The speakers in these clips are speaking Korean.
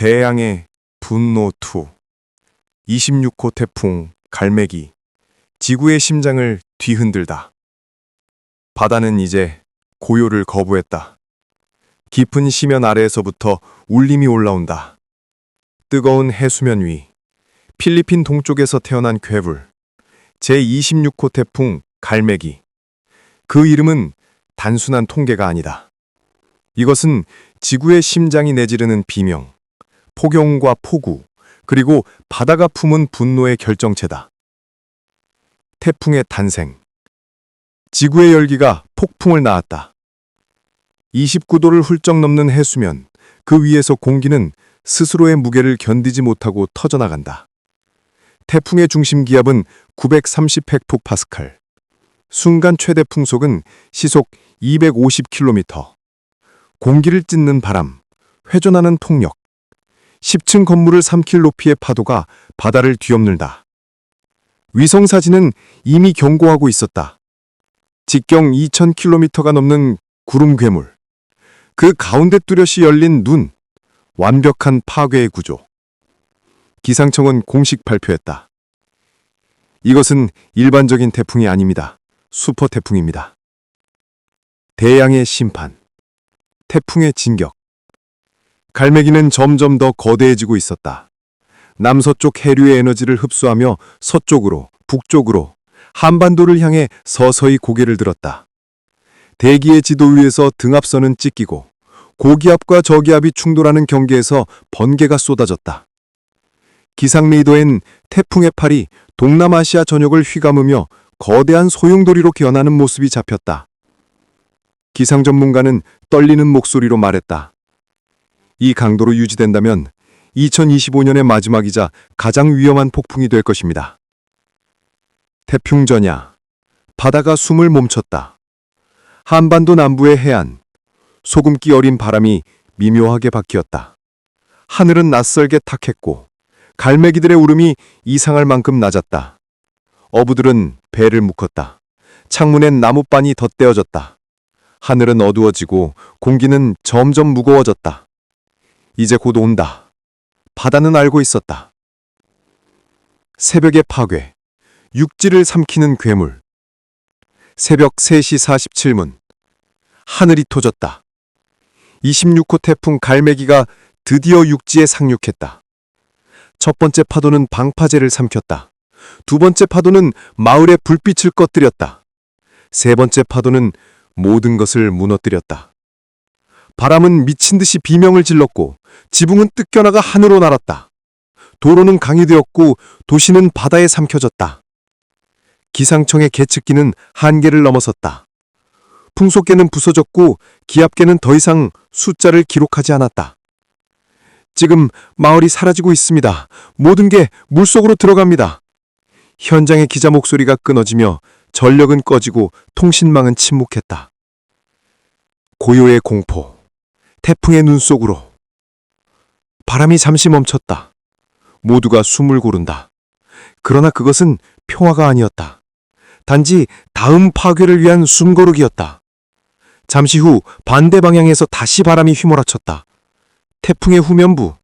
대양의 분노 투 26호 태풍 갈매기 지구의 심장을 뒤흔들다. 바다는 이제 고요를 거부했다. 깊은 심연 아래에서부터 울림이 올라온다. 뜨거운 해수면 위 필리핀 동쪽에서 태어난 괴물 제26호 태풍 갈매기 그 이름은 단순한 통계가 아니다. 이것은 지구의 심장이 내지르는 비명, 폭염과 폭우, 그리고 바다가 품은 분노의 결정체다. 태풍의 탄생. 지구의 열기가 폭풍을 낳았다. 29도를 훌쩍 넘는 해수면, 그 위에서 공기는 스스로의 무게를 견디지 못하고 터져나간다. 태풍의 중심 기압은 930 헥토파스칼. 순간 최대 풍속은 시속 250km. 공기를 찢는 바람, 회전하는 통력, 10층 건물을 삼킬 높이의 파도가 바다를 뒤엎는다. 위성사진은 이미 경고하고 있었다. 직경 2000km가 넘는 구름 괴물. 그 가운데 뚜렷이 열린 눈. 완벽한 파괴의 구조. 기상청은 공식 발표했다. 이것은 일반적인 태풍이 아닙니다. 슈퍼 태풍입니다. 대양의 심판. 태풍의 진격. 갈매기는 점점 더 거대해지고 있었다. 남서쪽 해류의 에너지를 흡수하며 서쪽으로, 북쪽으로, 한반도를 향해 서서히 고개를 들었다. 대기의 지도 위에서 등압선은 찢기고 고기압과 저기압이 충돌하는 경계에서 번개가 쏟아졌다. 기상 레이더엔 태풍의 팔이 동남아시아 전역을 휘감으며 거대한 소용돌이로 기어나는 모습이 잡혔다. 기상 전문가는 떨리는 목소리로 말했다. 이 강도로 유지된다면 2025년의 마지막이자 가장 위험한 폭풍이 될 것입니다. 태풍 전야, 바다가 숨을 멈췄다. 한반도 남부의 해안, 소금기 어린 바람이 미묘하게 바뀌었다. 하늘은 낯설게 탁했고 갈매기들의 울음이 이상할 만큼 낮았다. 어부들은 배를 묶었다. 창문엔 나뭇반이 덧대어졌다. 하늘은 어두워지고 공기는 점점 무거워졌다. 이제 곧 온다. 바다는 알고 있었다. 새벽의 파괴, 육지를 삼키는 괴물. 새벽 3시 47분. 하늘이 터졌다. 26호 태풍 갈매기가 드디어 육지에 상륙했다. 첫 번째 파도는 방파제를 삼켰다. 두 번째 파도는 마을의 불빛을 꺼뜨렸다. 세 번째 파도는 모든 것을 무너뜨렸다. 바람은 미친 듯이 비명을 질렀고 지붕은 뜯겨나가 하늘로 날았다. 도로는 강이 되었고 도시는 바다에 삼켜졌다. 기상청의 계측기는 한계를 넘어섰다. 풍속계는 부서졌고 기압계는 더 이상 숫자를 기록하지 않았다. 지금 마을이 사라지고 있습니다. 모든 게 물속으로 들어갑니다. 현장의 기자 목소리가 끊어지며 전력은 꺼지고 통신망은 침묵했다. 고요의 공포, 태풍의 눈 속으로. 바람이 잠시 멈췄다. 모두가 숨을 고른다. 그러나 그것은 평화가 아니었다. 단지 다음 파괴를 위한 숨고르기였다. 잠시 후 반대 방향에서 다시 바람이 휘몰아쳤다. 태풍의 후면부,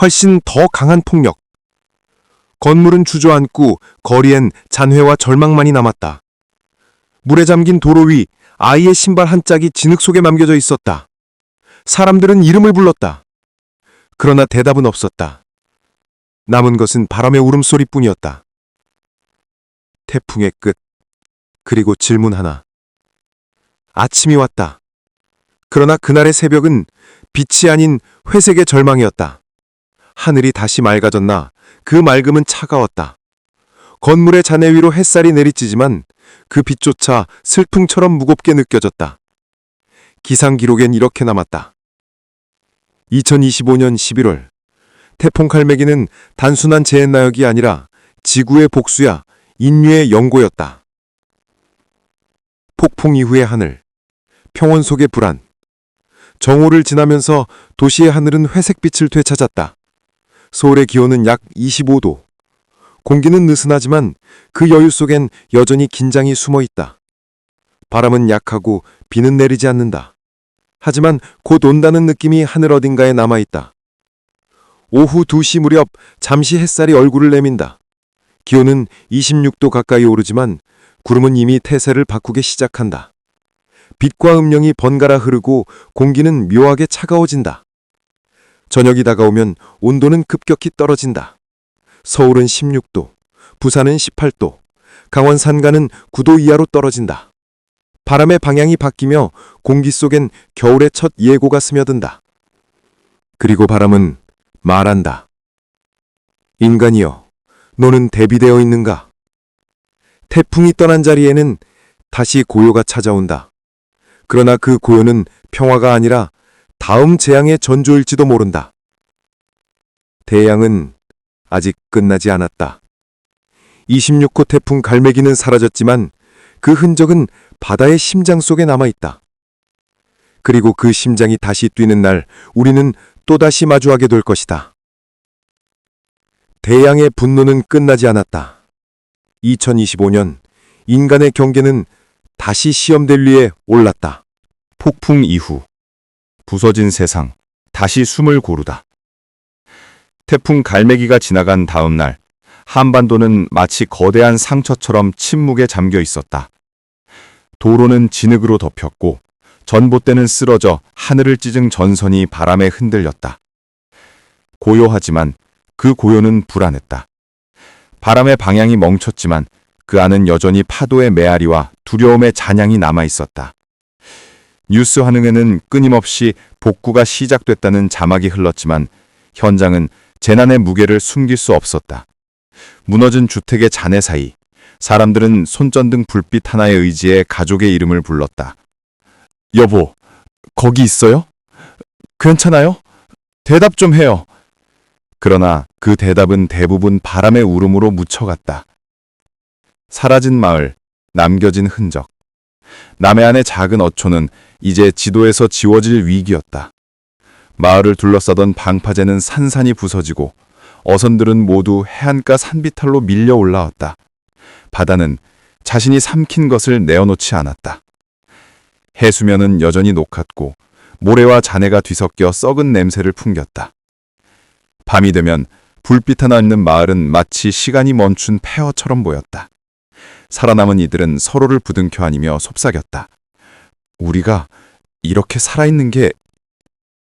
훨씬 더 강한 폭력. 건물은 주저앉고 거리엔 잔회와 절망만이 남았다. 물에 잠긴 도로 위 아이의 신발 한 짝이 진흙 속에 남겨져 있었다. 사람들은 이름을 불렀다. 그러나 대답은 없었다. 남은 것은 바람의 울음소리뿐이었다. 태풍의 끝. 그리고 질문 하나. 아침이 왔다. 그러나 그날의 새벽은 빛이 아닌 회색의 절망이었다. 하늘이 다시 맑아졌나 그 맑음은 차가웠다. 건물의 잔해 위로 햇살이 내리쬐지만 그 빛조차 슬픔처럼 무겁게 느껴졌다. 기상 기록엔 이렇게 남았다. 2025년 11월 태풍 칼매기는 단순한 재해나역이 아니라 지구의 복수야 인류의 연고였다. 폭풍 이후의 하늘, 평원 속의 불안, 정오를 지나면서 도시의 하늘은 회색빛을 되찾았다. 서울의 기온은 약 25도. 공기는 느슨하지만 그 여유 속엔 여전히 긴장이 숨어 있다. 바람은 약하고 비는 내리지 않는다. 하지만 곧 온다는 느낌이 하늘 어딘가에 남아 있다. 오후 2시 무렵 잠시 햇살이 얼굴을 내민다. 기온은 26도 가까이 오르지만 구름은 이미 태세를 바꾸기 시작한다. 빛과 음령이 번갈아 흐르고 공기는 묘하게 차가워진다. 저녁이 다가오면 온도는 급격히 떨어진다. 서울은 16도, 부산은 18도, 강원 산간은 9도 이하로 떨어진다. 바람의 방향이 바뀌며 공기 속엔 겨울의 첫 예고가 스며든다. 그리고 바람은 말한다. 인간이여, 너는 대비되어 있는가? 태풍이 떠난 자리에는 다시 고요가 찾아온다. 그러나 그 고요는 평화가 아니라 다음 재앙의 전조일지도 모른다. 대양은 아직 끝나지 않았다. 26호 태풍 갈매기는 사라졌지만 그 흔적은 바다의 심장 속에 남아있다. 그리고 그 심장이 다시 뛰는 날 우리는 또다시 마주하게 될 것이다. 대양의 분노는 끝나지 않았다. 2025년 인간의 경계는 다시 시험될 위에 올랐다. 폭풍 이후 부서진 세상 다시 숨을 고르다. 태풍 갈매기가 지나간 다음 날 한반도는 마치 거대한 상처처럼 침묵에 잠겨 있었다. 도로는 진흙으로 덮였고 전봇대는 쓰러져 하늘을 찢은 전선이 바람에 흔들렸다. 고요하지만 그 고요는 불안했다. 바람의 방향이 멈췄지만 그 안은 여전히 파도의 메아리와 두려움의 잔향이 남아 있었다. 뉴스 환흥에는 끊임없이 복구가 시작됐다는 자막이 흘렀지만 현장은 재난의 무게를 숨길 수 없었다. 무너진 주택의 잔해 사이 사람들은 손전등 불빛 하나에 의지해 가족의 이름을 불렀다. 여보, 거기 있어요? 괜찮아요? 대답 좀 해요. 그러나 그 대답은 대부분 바람의 울음으로 묻혀갔다. 사라진 마을, 남겨진 흔적. 남해안의 작은 어촌은 이제 지도에서 지워질 위기였다. 마을을 둘러싸던 방파제는 산산이 부서지고 어선들은 모두 해안가 산비탈로 밀려 올라왔다. 바다는 자신이 삼킨 것을 내어놓지 않았다. 해수면은 여전히 녹았고 모래와 잔해가 뒤섞여 썩은 냄새를 풍겼다. 밤이 되면 불빛 하나 있는 마을은 마치 시간이 멈춘 폐허처럼 보였다. 살아남은 이들은 서로를 부둥켜 안으며 속삭였다. 우리가 이렇게 살아있는 게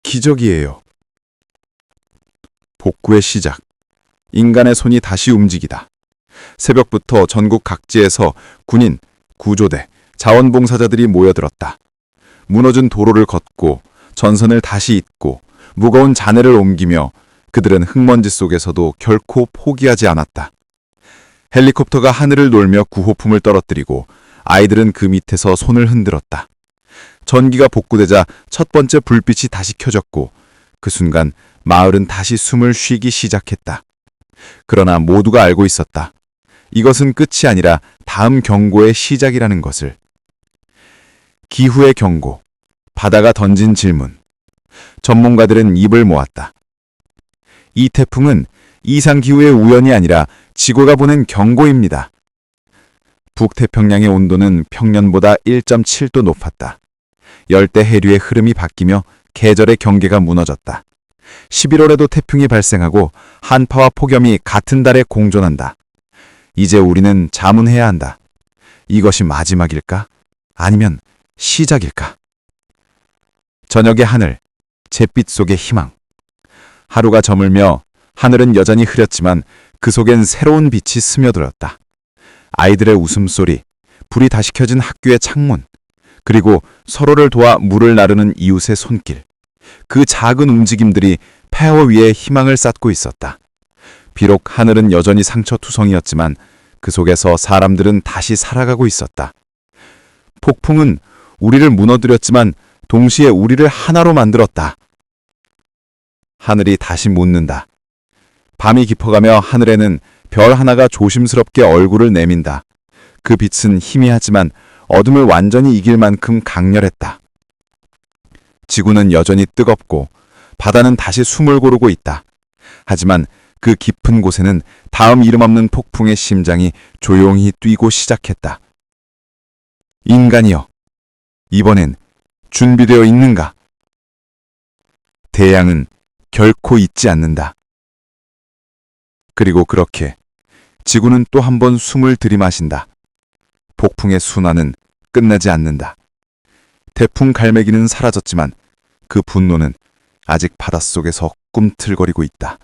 기적이에요. 복구의 시작. 인간의 손이 다시 움직이다. 새벽부터 전국 각지에서 군인, 구조대, 자원봉사자들이 모여들었다. 무너진 도로를 걷고 전선을 다시 잇고 무거운 잔해를 옮기며 그들은 흙먼지 속에서도 결코 포기하지 않았다. 헬리콥터가 하늘을 놀며 구호품을 떨어뜨리고 아이들은 그 밑에서 손을 흔들었다. 전기가 복구되자 첫 번째 불빛이 다시 켜졌고 그 순간 마을은 다시 숨을 쉬기 시작했다. 그러나 모두가 알고 있었다. 이것은 끝이 아니라 다음 경고의 시작이라는 것을. 기후의 경고. 바다가 던진 질문. 전문가들은 입을 모았다. 이 태풍은 이상기후의 우연이 아니라 지구가 보낸 경고입니다. 북태평양의 온도는 평년보다 1.7도 높았다. 열대 해류의 흐름이 바뀌며 계절의 경계가 무너졌다. 11월에도 태풍이 발생하고 한파와 폭염이 같은 달에 공존한다. 이제 우리는 자문해야 한다. 이것이 마지막일까? 아니면 시작일까? 저녁의 하늘, 잿빛 속의 희망. 하루가 저물며 하늘은 여전히 흐렸지만 그 속엔 새로운 빛이 스며들었다. 아이들의 웃음소리, 불이 다시 켜진 학교의 창문, 그리고 서로를 도와 물을 나르는 이웃의 손길. 그 작은 움직임들이 폐허 위에 희망을 쌓고 있었다. 비록 하늘은 여전히 상처투성이었지만 그 속에서 사람들은 다시 살아가고 있었다. 폭풍은 우리를 무너뜨렸지만 동시에 우리를 하나로 만들었다. 하늘이 다시 묻는다. 밤이 깊어가며 하늘에는 별 하나가 조심스럽게 얼굴을 내민다. 그 빛은 희미하지만 어둠을 완전히 이길 만큼 강렬했다. 지구는 여전히 뜨겁고 바다는 다시 숨을 고르고 있다. 하지만 그 깊은 곳에는 다음 이름 없는 폭풍의 심장이 조용히 뛰고 시작했다. 인간이여, 이번엔 준비되어 있는가? 대양은 결코 잊지 않는다. 그리고 그렇게 지구는 또 한 번 숨을 들이마신다. 폭풍의 순환은 끝나지 않는다. 태풍 갈매기는 사라졌지만 그 분노는 아직 바닷속에서 꿈틀거리고 있다.